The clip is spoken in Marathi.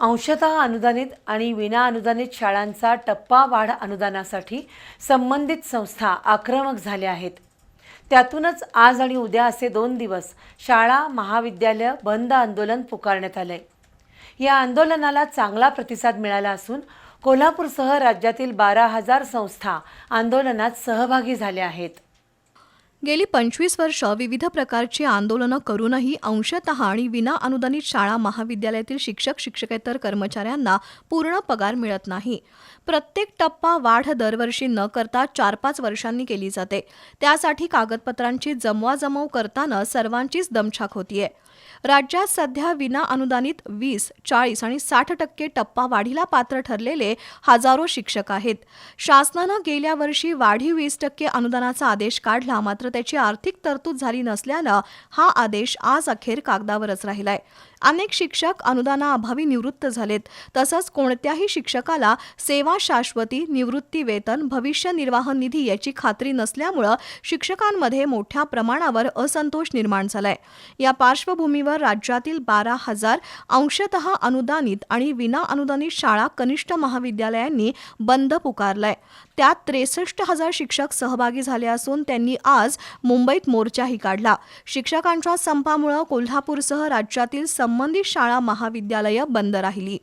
अंशतः अनुदानित आणि विना अनुदानित शाळांचा टप्पा वाढ अनुदानासाठी संबंधित संस्था आक्रमक झाल्या आहेत. त्यातूनच आज आणि उद्या असे दोन दिवस शाळा महाविद्यालय बंद आंदोलन पुकारण्यात आलंय. या आंदोलनाला चांगला प्रतिसाद मिळाला असून कोल्हापूरसह राज्यातील बारा हजार संस्था आंदोलनात सहभागी झाल्या आहेत. गेली पंचवीस वर्ष विविध प्रकारची आंदोलनं करूनही अंशतः आणि विना अनुदानित शाळा महाविद्यालयातील शिक्षक शिक्षकेतर कर्मचाऱ्यांना पूर्ण पगार मिळत नाही. प्रत्येक टप्पा वाढ दरवर्षी न करता चार पाच वर्षांनी केली जाते. त्यासाठी कागदपत्रांची जमवाजमव करताना सर्वांचीच दमछाक होतीये. राज्यात सध्या विना अनुदानित वीस चाळीस आणि साठ टक्के टप्पा वाढीला पात्र ठरलेले हजारो शिक्षक आहेत. शासनानं गेल्या वर्षी वाढीव वीस टक्के अनुदानाचा आदेश काढला मात्र त्याची आर्थिक तरतूद झाली नसल्यानं हा आदेश आज अखेर कागदावरच राहिलाय. अनेक शिक्षक अनुदानाअभावी निवृत्त झालेत. तसंच कोणत्याही शिक्षकाला सेवा शाश्वती निवृत्ती वेतन भविष्य निर्वाह निधी याची खात्री नसल्यामुळं शिक्षकांमध्ये मोठ्या प्रमाणावर असंतोष निर्माण झालाय. या पार्श्वभूमीवर राज्यातील बारा हजार अंशतः अनुदानित आणि विना अनुदानित शाळा कनिष्ठ महाविद्यालयांनी बंद पुकारलाय. त्यात त्रेसष्ट हजार शिक्षक सहभागी झाले असून त्यांनी आज मुंबईत मोर्चाही काढला. शिक्षकांच्या संपामुळं कोल्हापूरसह राज्यातील संबंधित शाळा महाविद्यालयं बंद राहिली.